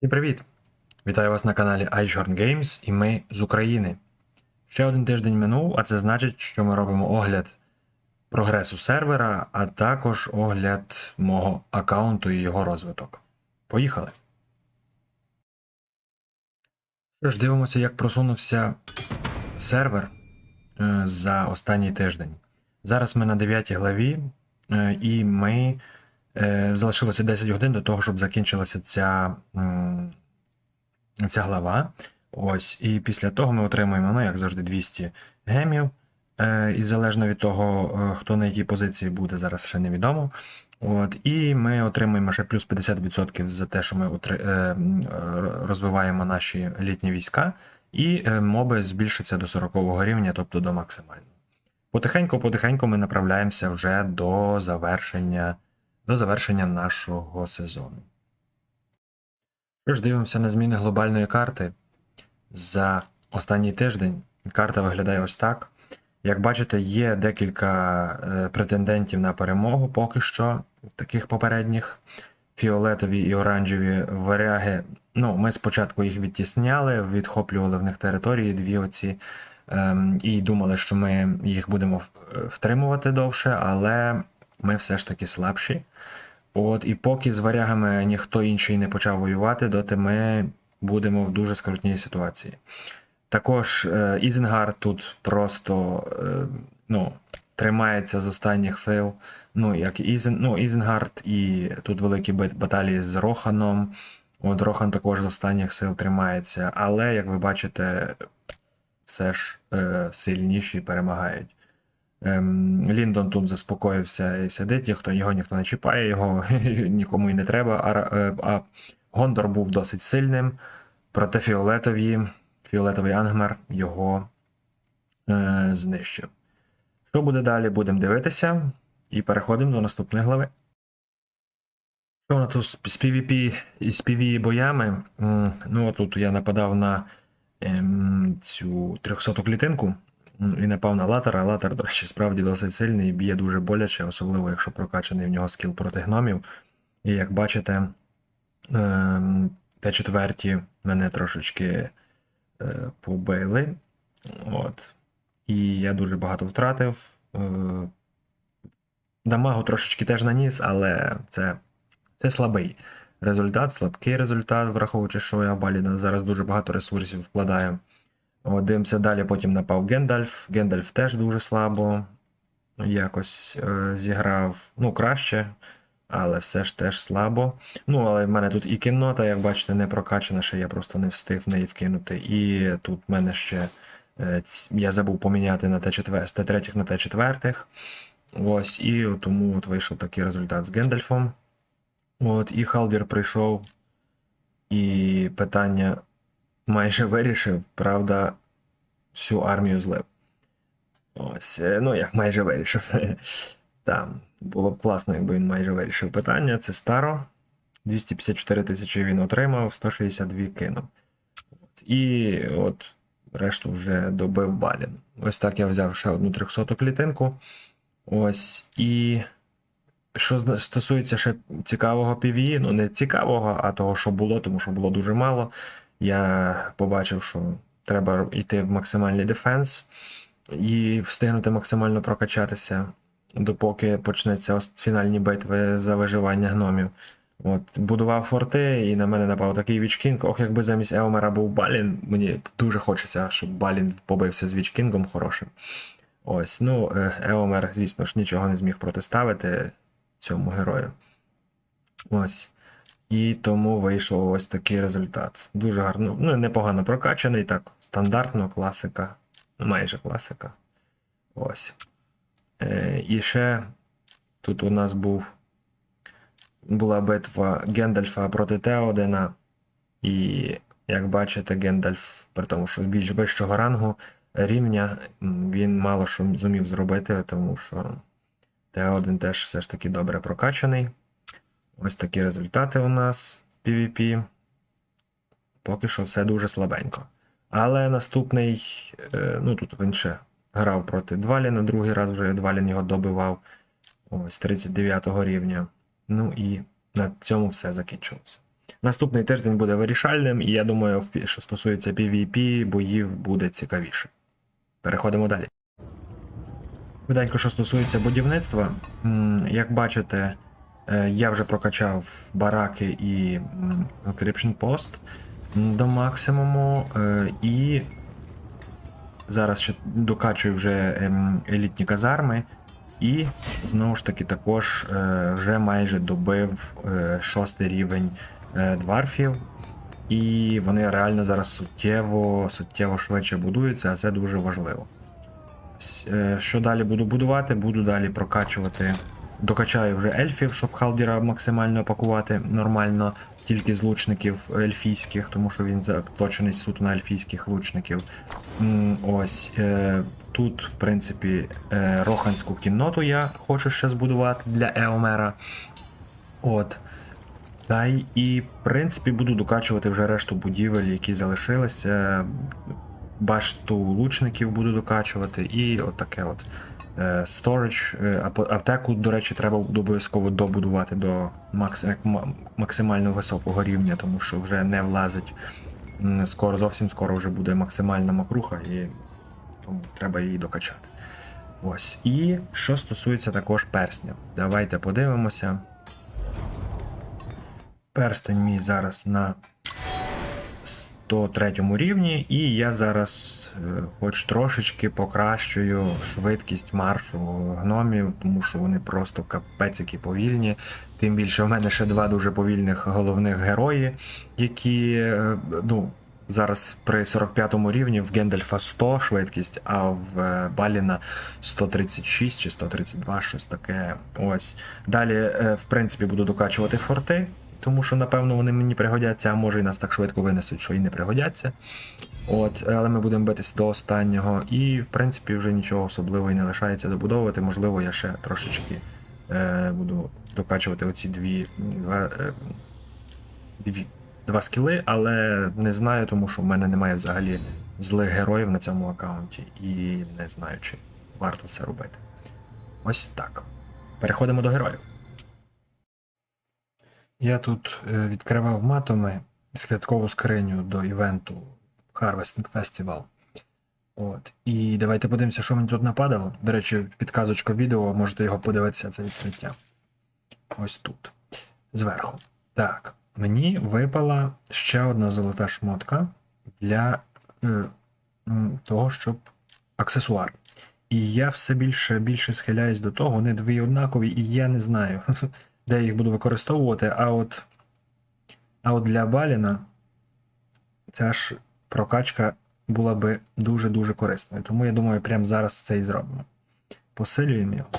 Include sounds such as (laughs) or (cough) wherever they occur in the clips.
І привіт! Вітаю вас на каналі iShort Games і ми з України. Ще один тиждень минув, а це значить, що ми робимо огляд прогресу сервера, а також огляд мого аккаунту і його розвиток. Поїхали! Що ж, дивимося, як просунувся сервер е, за останній тиждень. Зараз ми на 9 главі, е, і ми залишилося 10 годин до того, щоб закінчилася ця, ця глава. Ось, і після того ми отримуємо, ну, як завжди, 200 гемів. Е, і залежно від того, е, хто на якій позиції буде, зараз ще невідомо. От, і ми отримуємо ще плюс 50% за те, що ми е, е, розвиваємо наші літні війська, і е, моби збільшаться до 40 рівня, тобто до максимального. Потихеньку-потихеньку ми направляємося вже до завершення, до завершення нашого сезону. Що ж, дивимося на зміни глобальної карти за останній тиждень. Карта виглядає ось так. Як бачите, є декілька е, претендентів на перемогу поки що, таких попередніх. Фіолетові і оранжеві варяги. Ну, ми спочатку їх відтісняли, відхоплювали в них території, дві оці, ем, і думали, що ми їх будемо е, втримувати довше, але ми все ж таки слабші. От, і поки з варягами ніхто інший не почав воювати, доти ми будемо в дуже скрутній ситуації. Також е, Ізенгард тут просто е, ну, тримається з останніх сил. Ну, як Ізен, ну, Ізенгард, і тут великі баталії з Роханом. От Рохан також з останніх сил тримається. Але, як ви бачите, все ж е, сильніші перемагають. Ем, Ліндон тут заспокоївся і сидить, ніхто, його ніхто не чіпає, його (laughs) нікому і не треба. А, е, а Гондор був досить сильним, проте фіолетові, фіолетовий Ангмар його е, знищив. Що буде далі, будемо дивитися. І переходимо до наступної глави. Що у нас тут з PvP і з PvE боями? Ну, тут я нападав на ем, цю 300 клітинку і напав на латера. Латер, до речі, справді досить сильний і б'є дуже боляче, особливо якщо прокачаний в нього скіл проти гномів. І як бачите, ем, Т4 мене трошечки е, побили. От. І я дуже багато втратив. Е, Дамагу трошечки теж наніс, але це, це слабий результат, слабкий результат, враховуючи, що я Баліна зараз дуже багато ресурсів вкладаю. От, дивимося далі, потім напав Гендальф. Гендальф теж дуже слабо якось е, зіграв. Ну, краще, але все ж теж слабо. Ну, але в мене тут і кіннота, як бачите, не прокачана, ще я просто не встиг в неї вкинути. І тут в мене ще е, я забув поміняти на Т4, з Т3 на Т4. Ось, і тому от вийшов такий результат з Гендальфом. От, і Халдір прийшов, і питання майже вирішив, правда, всю армію злив. Ось, е, ну як майже вирішив. (laughs) Там було б класно, якби він майже вирішив питання. Це старо. 254 тисячі він отримав, 162 кинув. От, і от решту вже добив Балін. Ось так я взяв ще одну 300 клітинку. Ось і. Що стосується ще цікавого PvE, ну не цікавого, а того, що було, тому що було дуже мало. Я побачив, що треба йти в максимальний дефенс і встигнути максимально прокачатися, допоки почнеться фінальні битви за виживання гномів. От, будував форти, і на мене напав такий Вічкінг. Ох, якби замість Еомера був Балін, мені дуже хочеться, щоб Балін побився з Вічкінгом хорошим. Ось, ну, Еомер, звісно ж, нічого не зміг протиставити цьому герою. Ось. І тому вийшов ось такий результат. Дуже гарно, ну, непогано прокачаний, так, стандартно, класика, ну, майже класика. Ось. Е, і ще тут у нас був була битва Гендальфа проти Теодена. І, як бачите, Гендальф, при тому, що з більш вищого рангу рівня, він мало що зумів зробити, тому що Т1 теж все ж таки добре прокачаний. Ось такі результати у нас в PvP. Поки що все дуже слабенько. Але наступний, е, ну тут він ще грав проти Дваліна, другий раз вже Двалін його добивав. Ось 39 рівня. Ну і на цьому все закінчилося. Наступний тиждень буде вирішальним, і я думаю, що стосується PvP, боїв буде цікавіше. Переходимо далі. Виденько, що стосується будівництва, як бачите, я вже прокачав бараки і Encryption Post до максимуму, е, і зараз ще докачую вже ем, елітні казарми. І знову ж таки також е, вже майже добив е, шостий рівень е, дварфів. І вони реально зараз суттєво, суттєво швидше будуються, а це дуже важливо. Е, Що далі буду будувати? Буду далі прокачувати. Докачаю вже ельфів, щоб халдіра максимально пакувати нормально, тільки з лучників ельфійських, тому що він заточений суто на ельфійських лучників. Ось е, тут, в принципі, е, роханську кінноту я хочу ще збудувати для Еомера. От. Та й і, в принципі, буду докачувати вже решту будівель, які залишилися. Башту лучників буду докачувати, і от таке от. Е, Storage, е, аптеку, до речі, треба обов'язково добудувати до макс, максимально високого рівня, тому що вже не влазить. Скоро, зовсім скоро вже буде максимальна макруха, і тому треба її докачати. Ось. І що стосується також персня. Давайте подивимося. Перстень мій зараз на 103 рівні, і я зараз е, хоч трошечки покращую швидкість маршу гномів, тому що вони просто капець які повільні. Тим більше в мене ще два дуже повільних головних герої, які е, ну, зараз при 45 рівні в Гендальфа 100 швидкість, а в е, Баліна 136 чи 132, щось таке. Ось. Далі, в принципі, буду докачувати форти, тому що, напевно, вони мені пригодяться, а може і нас так швидко винесуть, що і не пригодяться. От, але ми будемо битись до останнього, і в принципі вже нічого особливого і не лишається добудовувати. Можливо, я ще трошечки е, буду докачувати оці дві, два, е, дві, два скіли, але не знаю, тому що в мене немає взагалі злих героїв на цьому аккаунті, і не знаю, чи варто це робити. Ось так. Переходимо до героїв. Я тут е, відкривав матоми святкову скриню до івенту Harvesting Festival. От. І давайте подивимося, що мені тут нападало. До речі, підказочка відео, можете його подивитися, це відкриття. Ось тут. Зверху. Так, мені випала ще одна золота шмотка для е, того, щоб аксесуар. І я все більше більше схиляюсь до того, вони дві однакові, і я не знаю, (laughs) де я їх буду використовувати. А от, а от для Баліна ця ж прокачка була би дуже-дуже корисною. Тому я думаю, прямо зараз це і зробимо. Посилюємо його.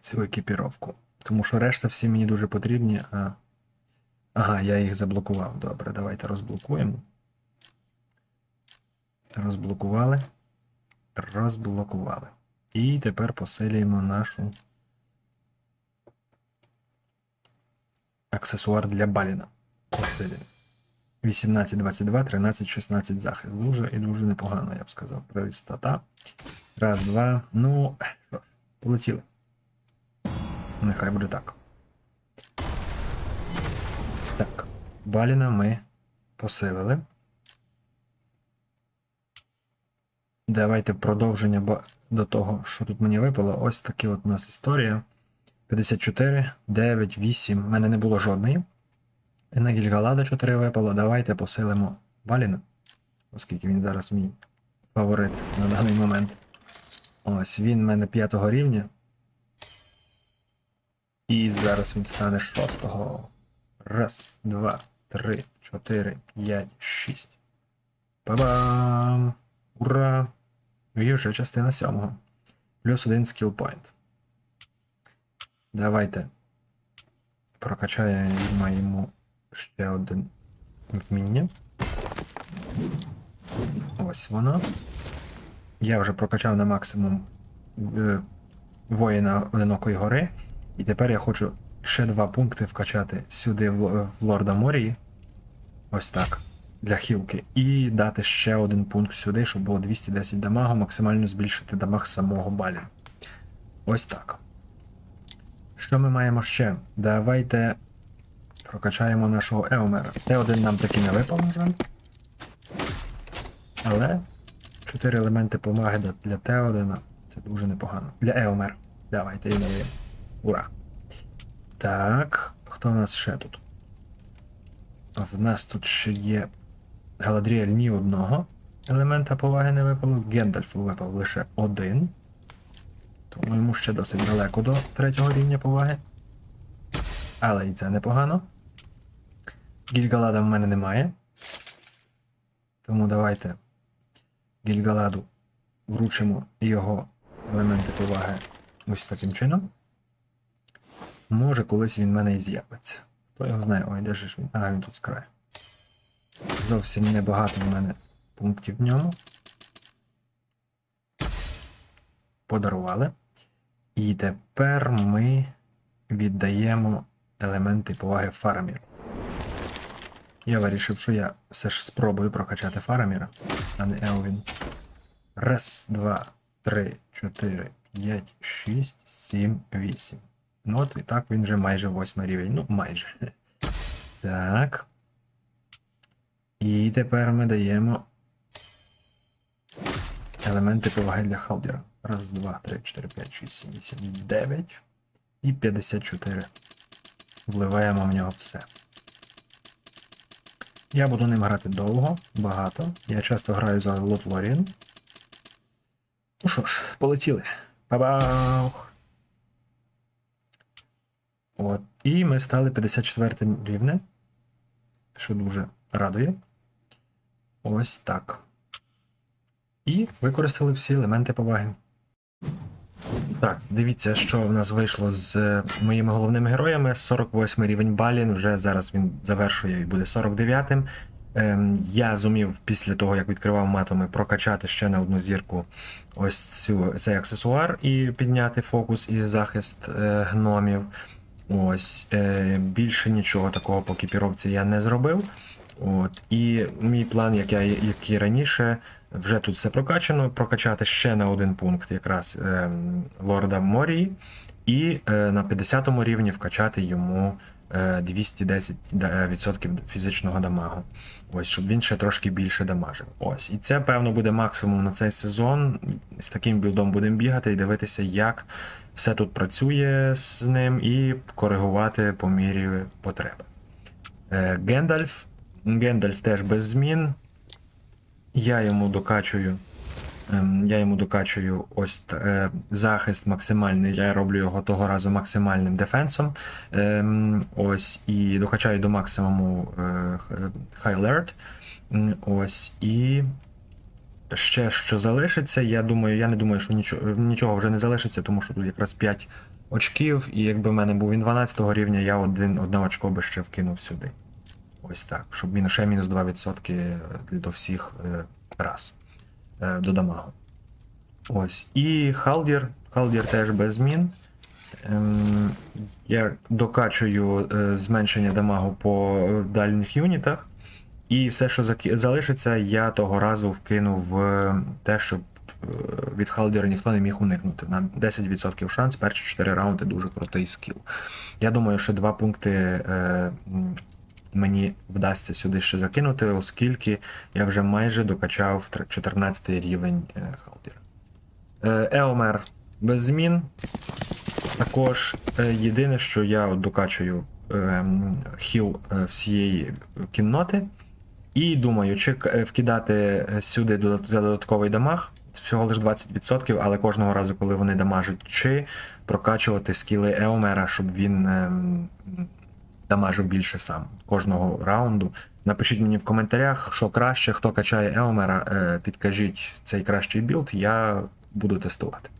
Цю екіпіровку. Тому що решта всі мені дуже потрібні. А... Ага, я їх заблокував. Добре, давайте розблокуємо. Розблокували. Розблокували. І тепер посилюємо нашу аксесуар для Баліна. Посилюємо. 18, 22, 13, 16 захист. Дуже і дуже непогано, я б сказав. Привіт. Раз, два. Ну, що ж, полетіли. Нехай буде так. Так, Баліна ми посилили. Давайте в продовження до того, що тут мені випало. Ось такі от у нас історія. 54, 9, 8. У мене не було жодної. І на Гільгалада 4 випало. Давайте посилимо Баліна, оскільки він зараз мій фаворит на даний момент. Ось він в мене 5 рівня. І зараз він стане 6. Раз, два, три, чотири, п'ять, шість. Па-бам! Ура! І вже частина сьомого. Плюс один скіл point. Давайте прокачаємо йому ще один вміння. Ось воно. Я вже прокачав на максимум е, воїна одинокої гори. І тепер я хочу ще два пункти вкачати сюди в, в Лорда Морії. Ось так. Для хілки. І дати ще один пункт сюди, щоб було 210 дамагу, максимально збільшити дамаг самого Балі. Ось так. Що ми маємо ще? Давайте прокачаємо нашого Еомера. Т1 нам таки не випав, жаль. Але 4 елементи помаги для- для Т1 це дуже непогано. Для Еомер. Давайте і даємо. Ура! Так, хто у нас ще тут? В нас тут ще є Галадріель ні одного елемента поваги не випало. Гендальфу випав лише один. Тому йому ще досить далеко до третього рівня поваги. Але і це непогано. Гільгалада в мене немає. Тому давайте Гільгаладу вручимо його елементи поваги ось таким чином. Може, колись він в мене і з'явиться. Хто його знає? Ой, де ж він? А, він тут з краю. Зовсім небагато в мене пунктів в ньому. Подарували. І тепер ми віддаємо елементи поваги Фараміру. Я вирішив, що я все ж спробую прокачати Фараміра, а не Елвін. Раз, два, три, чотири, п'ять, шість, сім, вісім. Ну от і так він вже майже восьмий рівень. Ну, майже. Так. І тепер ми даємо елементи поваги для халдера. Раз, два, три, чотири, п'ять, шість, сім, вісім, дев'ять. І 54. Вливаємо в нього все. Я буду ним грати довго, багато. Я часто граю за Лотлорін. Ну що ж, полетіли. Па-бах! От. І ми стали 54 рівнем, що дуже радує. Ось так. І використали всі елементи поваги. Так, дивіться, що в нас вийшло з моїми головними героями. 48 рівень Балін, вже зараз він завершує і буде 49-м. Ем, я зумів після того, як відкривав матоми, прокачати ще на одну зірку ось цю, цей аксесуар і підняти фокус і захист е, гномів. Ось е, більше нічого такого по екіпіровці я не зробив. От, і мій план, як я як і раніше, вже тут все прокачано. Прокачати ще на один пункт якраз е, лорда Морії, і е, на 50 рівні вкачати йому е, 210% фізичного дамагу. Ось, щоб він ще трошки більше дамажив. Ось. І це, певно, буде максимум на цей сезон. З таким білдом будемо бігати і дивитися, як все тут працює з ним, і коригувати по мірі потреби. Е, Гендальф. Гендальф теж без змін. Я йому докачую. ем, Я йому докачую ось е, захист максимальний. Я роблю його того разу максимальним дефенсом. Ем, Ось і докачаю до максимуму е, х- High Alert. Ось і. Ще що залишиться, я думаю, я не думаю, що нічого, нічого вже не залишиться, тому що тут якраз 5 очків, і якби в мене був він 12 рівня, я один, одне очко би ще вкинув сюди. Ось так, щоб він ще мінус 2% до всіх е, раз е, до дамагу. Ось. І Халдір. Халдір теж без змін. Ем, я докачую е, зменшення дамагу по е, дальніх юнітах. І все, що залишиться, я того разу вкину в те, щоб е, від Халдіра ніхто не міг уникнути. На 10% шанс, перші 4 раунди дуже крутий скіл. Я думаю, що два пункти е, мені вдасться сюди ще закинути, оскільки я вже майже докачав 14 рівень е, Халдіра. Е, Еомер без змін. Також е, єдине, що я докачую ем, хіл е, всієї кінноти. І думаю, чи е, вкидати е, сюди за додатковий дамаг, всього лише 20%, але кожного разу, коли вони дамажать, чи прокачувати скіли Еомера, щоб він дамажив більше сам кожного раунду. Напишіть мені в коментарях, що краще, хто качає Елмера, е, підкажіть цей кращий білд, я буду тестувати.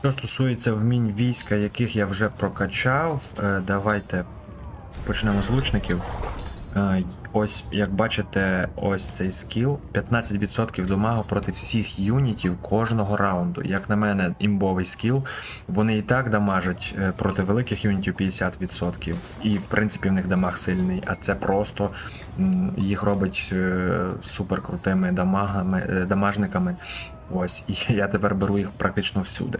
Що стосується вмінь війська, яких я вже прокачав, е, давайте почнемо з лучників. Е, Ось, як бачите, ось цей скіл 15% дамагу проти всіх юнітів кожного раунду. Як на мене, імбовий скіл. Вони і так дамажать е, проти великих юнітів 50%, і в принципі в них дамаг сильний, а це просто їх робить е, супер крутими дамагами, дамажниками. Ось, і (laughs) я тепер беру їх практично всюди.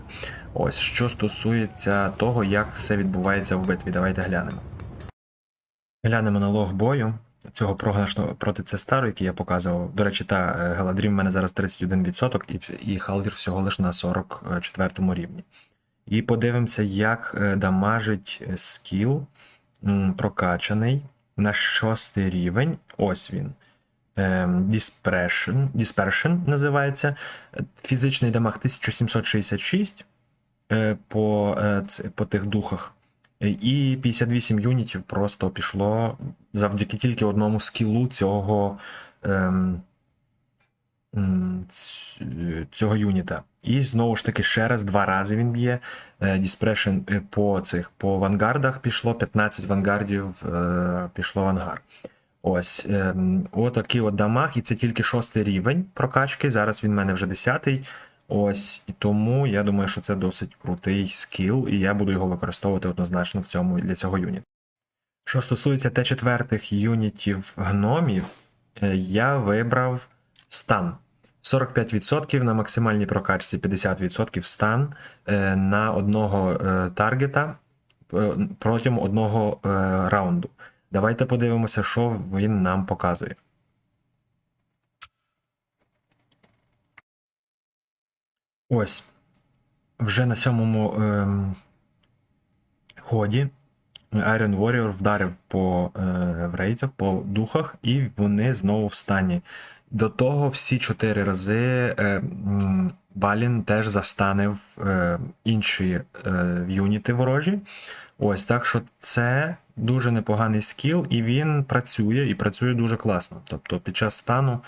Ось, що стосується того, як все відбувається в битві, давайте глянемо. Глянемо на лог бою цього програшного проти Цестару, який я показував. До речі, та е, Галадрім в мене зараз 31% і, і Халдір всього лише на 44 рівні. І подивимося, як е, дамажить е, скіл прокачаний на шостий рівень. Ось він. Ем, Dispersion, Dispersion називається. Фізичний дамаг 1766 е, по, по тих духах. Е, І 58 юнітів просто пішло завдяки тільки одному скілу цього, ем, е, цього юніта. І знову ж таки, ще раз два рази він б'є. Е, Dispersion е, по цих по вангардах пішло, 15 вангардів е, пішло в ангар. Ось ем, отакий от дамаг, і це тільки шостий рівень прокачки. Зараз він в мене вже десятий. Ось, і тому я думаю, що це досить крутий скіл, і я буду його використовувати однозначно в цьому для цього юніта. Що стосується Т4 юнітів гномів, е, я вибрав стан. 45% на максимальній прокачці, 50% стан е, на одного е, таргета протягом одного раунду. Давайте подивимося, що він нам показує. Ось. Вже на сьомому ем, ході Iron Warrior вдарив по е, врейтах, по духах, і вони знову в стані. До того всі чотири рази е, Балін теж застанив е, інші е, юніти ворожі. Ось так що це дуже непоганий скіл, і він працює і працює дуже класно. Тобто під час стану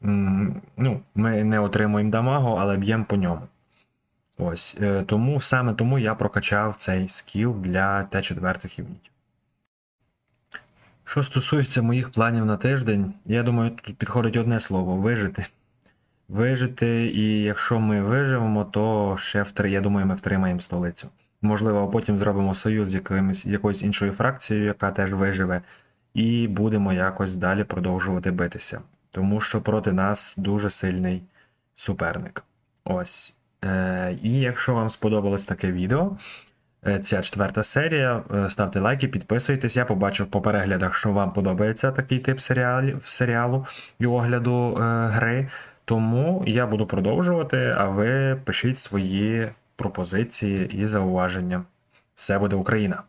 ну, ми не отримуємо дамагу, але б'ємо по ньому. Ось е, тому саме тому я прокачав цей скіл для Т4 юнітів. Що стосується моїх планів на тиждень, я думаю, тут підходить одне слово вижити. Вижити, і якщо ми виживемо, то ще втри, я думаю, ми втримаємо столицю. Можливо, потім зробимо союз з якимось, якоюсь іншою фракцією, яка теж виживе, і будемо якось далі продовжувати битися. Тому що проти нас дуже сильний суперник. Ось. Е, і якщо вам сподобалось таке відео, е, ця четверта серія, е, ставте лайки, підписуйтесь. Я побачив по переглядах, що вам подобається такий тип серіалів, серіалу і огляду гри. Тому я буду продовжувати, а ви пишіть свої пропозиції і зауваження. Все буде Україна!